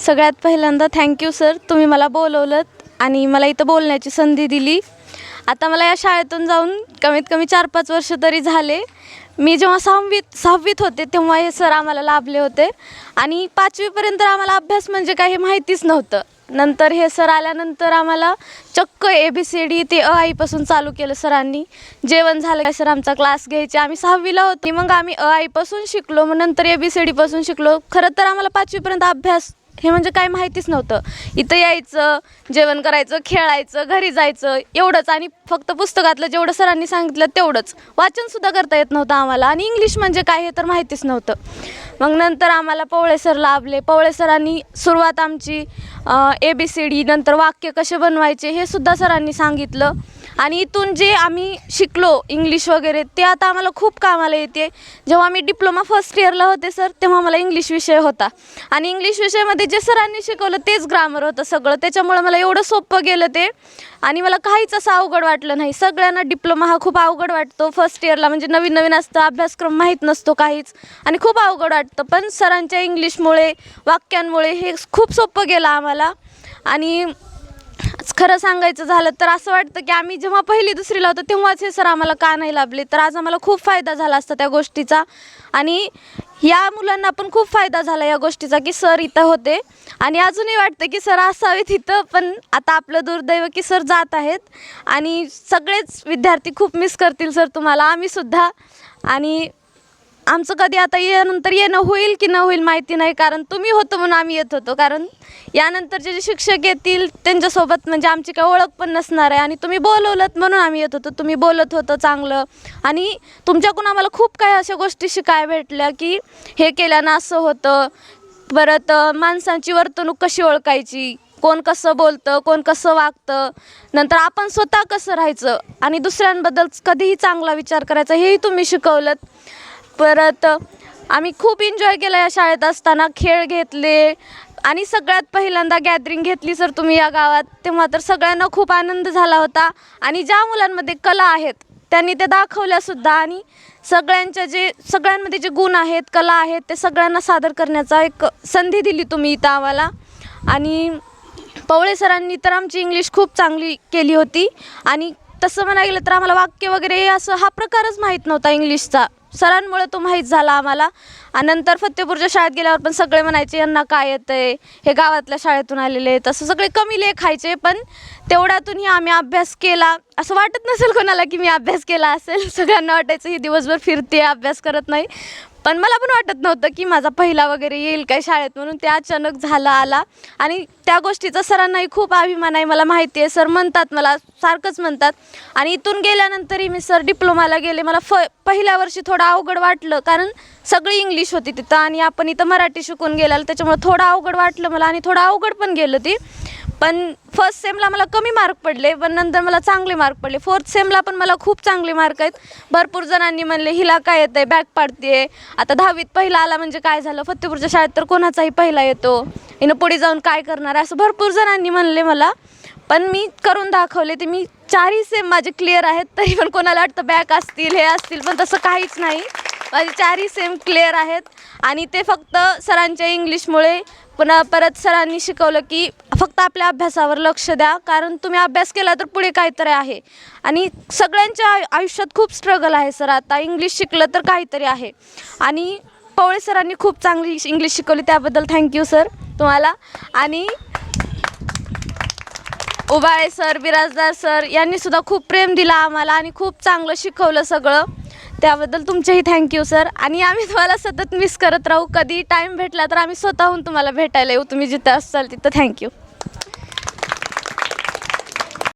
सगळ्यात पहिल्यांदा thank you sir तुम्ही मला बोलवलं आणि मला इथं बोलण्याची संधी दिली. आता मला या शाळेतून जाऊन कमीत कमी चार पाच वर्ष तरी झाले. मी जेव्हा सहावीत सहावीत होते तेव्हा हे सर आम्हाला लाभले होते. आणि पाचवीपर्यंत आम्हाला अभ्यास म्हणजे काही माहितीच नव्हतं. नंतर हे सर आल्यानंतर आम्हाला चक्क ए बी सी डी ते अ आईपासून चालू केलं सरांनी. जेवण झालं काय सर आमचा क्लास घ्यायचे. आम्ही सहावीला होतो. मग आम्ही अ आईपासून शिकलो. मग नंतर ए बी सी डीपासून शिकलो. खरं तर आम्हाला पाचवीपर्यंत अभ्यास हे म्हणजे काय माहितीच नव्हतं. इथं यायचं जेवण करायचं खेळायचं घरी जायचं एवढंच. आणि फक्त पुस्तकातलं जेवढं सरांनी सांगितलं तेवढंच. वाचनसुद्धा करता येत नव्हतं आम्हाला. आणि इंग्लिश म्हणजे काय हे तर माहितीच नव्हतं. मग नंतर आम्हाला पवळे सर लाभले. पवळे सरांनी सुरुवात आमची ए बी सी डी नंतर वाक्य कसे बनवायचे हे सुद्धा सरांनी सांगितलं. आणि इथून जे आम्ही शिकलो इंग्लिश वगैरे ते आता आम्हाला खूप कामाला येते. जेव्हा मी डिप्लोमा फर्स्ट इयरला होते सर तेव्हा मला इंग्लिश विषय होता. आणि इंग्लिश विषयामध्ये जे सरांनी शिकवलं तेच ग्रामर होतं सगळं. त्याच्यामुळं मला एवढं सोपं गेलं ते. आणि मला काहीच असं अवघड वाटलं नाही. सगळ्यांना डिप्लोमा हा खूप अवघड वाटतो. फर्स्ट इयरला म्हणजे नवीन नवीन असतं अभ्यासक्रम माहीत नसतो काहीच. आणि खूप अवघड वाटतं. पण सरांच्या इंग्लिशमुळे वाक्यांमुळे हे खूप सोपं गेलं आम्हाला. आणि खरं सांगायचं झालं तर असं वाटतं की आम्ही जेव्हा पहिली दुसरीला होतो तेव्हाच हे सर आम्हाला का नाही लाभले? तर आज आम्हाला खूप फायदा झाला असता त्या गोष्टीचा. आणि या मुलांना पण खूप फायदा झाला या गोष्टीचा की सर इथं होते. आणि अजूनही वाटतं की सर असावेत इथं पण आता आपलं दुर्दैव की सर जात आहेत. आणि सगळेच विद्यार्थी खूप मिस करतील सर तुम्हाला. आम्हीसुद्धा आणि आमचं कधी आता यानंतर येणं होईल की न होईल माहिती नाही कारण तुम्ही होतो म्हणून आम्ही येत होतो. कारण यानंतरचे जे शिक्षक येतील त्यांच्यासोबत म्हणजे आमची काही ओळख पण नसणार आहे. आणि तुम्ही बोलवलं म्हणून आम्ही येत होतो. तुम्ही बोलत होतं चांगलं. आणि तुमच्याकडून आम्हाला खूप काही अशा गोष्टी शिकायला भेटल्या की हे केल्यानं असं होतं. परत माणसांची वर्तणूक कशी ओळखायची? कोण कसं बोलतं? कोण कसं वागतं? नंतर आपण स्वतः कसं राहायचं? आणि दुसऱ्यांबद्दल कधीही चांगला विचार करायचा हेही तुम्ही शिकवलं परत आम्ही खूप एन्जॉय केला या शाळेत असताना खेळ घेतले आणि सगळ्यात पहिल्यांदा गॅदरिंग घेतली सर तुम्ही या गावात. तेव्हा तर सगळ्यांना खूप आनंद झाला होता आणि ज्या मुलांमध्ये कला आहेत त्यांनी ते दाखवल्यासुद्धा आणि सगळ्यांच्या जे सगळ्यांमध्ये जे गुण आहेत कला आहेत ते सगळ्यांना सादर करण्याचा एक संधी दिली तुम्ही इथं आम्हाला. आणि पवळे सरांनी तर आमची इंग्लिश खूप चांगली केली होती. आणि तसं म्हणायला गेलं तर आम्हाला वाक्य वगैरे असं हा प्रकारच माहीत नव्हता इंग्लिशचा सरांमुळे तो माहीत झाला आम्हाला. आणि नंतर फत्तेपूरच्या शाळेत गेल्यावर पण सगळे म्हणायचे यांना काय येतं आहे हे गावातल्या शाळेतून आलेले तसं सगळे कमी लेखायचे पण तेवढ्यातूनही आम्ही अभ्यास केला. असं वाटत नसेल कोणाला की मी अभ्यास केला असेल. सगळ्यांना वाटायचं ही दिवसभर फिरते अभ्यास करत नाही. पण मला पण वाटत नव्हतं की माझा पहिला वगैरे येईल काय शाळेत म्हणून. ते अचानक झाला आला. आणि त्या गोष्टीचा सरांनाही खूप अभिमान आहे. मला माहिती आहे सर म्हणतात मला सारखंच म्हणतात. आणि इथून गेल्यानंतरही मी सर डिप्लोमाला गेले. मला फ पहिल्या वर्षी थोडं अवघड वाटलं कारण सगळी इंग्लिश होती तिथं आणि आपण इथं मराठी शिकून गेलेलं त्याच्यामुळे थोडं अवघड वाटलं मला आणि थोडं अवघड पण गेलं ती. पण फर्स्ट सेमला मला कमी मार्क पडले पण नंतर मला चांगले मार्क पडले. फोर्थ सेमला पण मला खूप चांगले मार्क आहेत. भरपूर जणांनी म्हणले हिला काय येतं आहे बॅक पाडते आता दहावीत पहिला आला म्हणजे काय झालं? फतेपूरच्या शाळेत तर कोणाचाही पहिला येतो. हिनं पुढे जाऊन काय करणार? असं भरपूर जणांनी म्हणले मला. पण मी करून दाखवले ते. मी चारही सेम माझे क्लिअर आहेत तरी पण कोणाला वाटतं बॅक असतील हे असतील पण तसं काहीच नाही. माझे चारही सेम क्लिअर आहेत. आणि ते फक्त सरांच्या इंग्लिशमुळे पुन्हा परत सरांनी शिकवलं की फक्त आपल्या अभ्यासावर लक्ष द्या. कारण तुम्ही अभ्यास केला तर पुढे काहीतरी आहे. आणि सगळ्यांच्या आयु- आयुष्यात खूप स्ट्रगल आहे सर आता इंग्लिश शिकलं तर काहीतरी आहे. आणि पवळे सरांनी खूप चांगली इंग्लिश शिकवली त्याबद्दल थँक्यू सर तुम्हाला. आणि उबाळे सर बिराजदार सर यांनी सुद्धा खूप प्रेम दिला आम्हाला आणि खूप चांगलं शिकवलं सगळं. त्याबद्दल तुमचेही थँक्यू सर आणि आम्ही तुम्हाला सतत मिस करत राहू. कधी टाईम भेटला तर आम्ही स्वतःहून तुम्हाला भेटायला येऊ. तुम्ही जिथं असाल तिथं थँक्यू